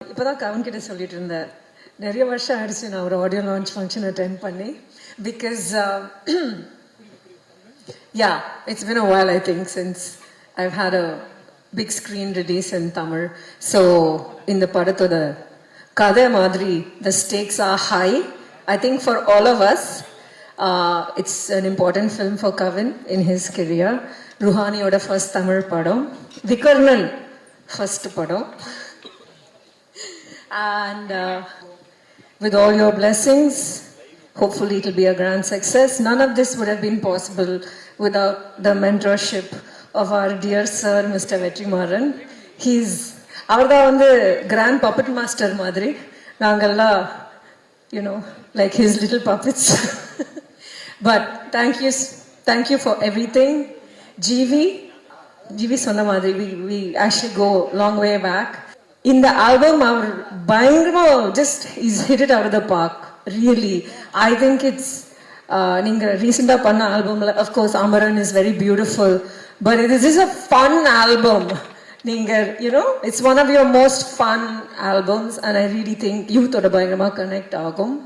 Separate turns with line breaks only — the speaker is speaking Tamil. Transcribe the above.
இப்போதான் கவன் கிட்ட சொல்லிட்டு இருந்தேன். நிறைய வருஷம் ஆயிடுச்சு நான் ஒரு ஆடியோ லான்ச் ஃபங்க்ஷன் அட்டென்ட் பண்ணி. Because ya it's been a while I think since I've had a big screen release in Tamil so இந்த படத்தோட கதை மாதிரி the stakes are high I think for all of us it's an important film for Kavin in his career ருஹானியோட first Tamil படம் விகர்ணன் ஃபர்ஸ்ட் படம் and uh, with all your blessings, hopefully it will be a grand success. None of this would have been possible without the mentorship of our dear sir, Mr. Vetrimaran. He's அவர் தான் வந்து கிராண்ட் பப்பட் மாஸ்டர் மாதிரி நாங்கெல்லாம் you know like his little puppets but thank you thank you for everything GV GV சொன்ன மாதிரி we we actually go long way back இந்த ஆல்பம் அவர் பயங்கரமா just is hit it out the park really I think it's நீங்க ரீசெண்டா பண்ண ஆல்பம்ல of course Amaran is very beautiful but it is is a fun album நீங்க you know it's one of your most fun albums and I really think யூத்தோட பயங்கரமா கனெக்ட் ஆகும்.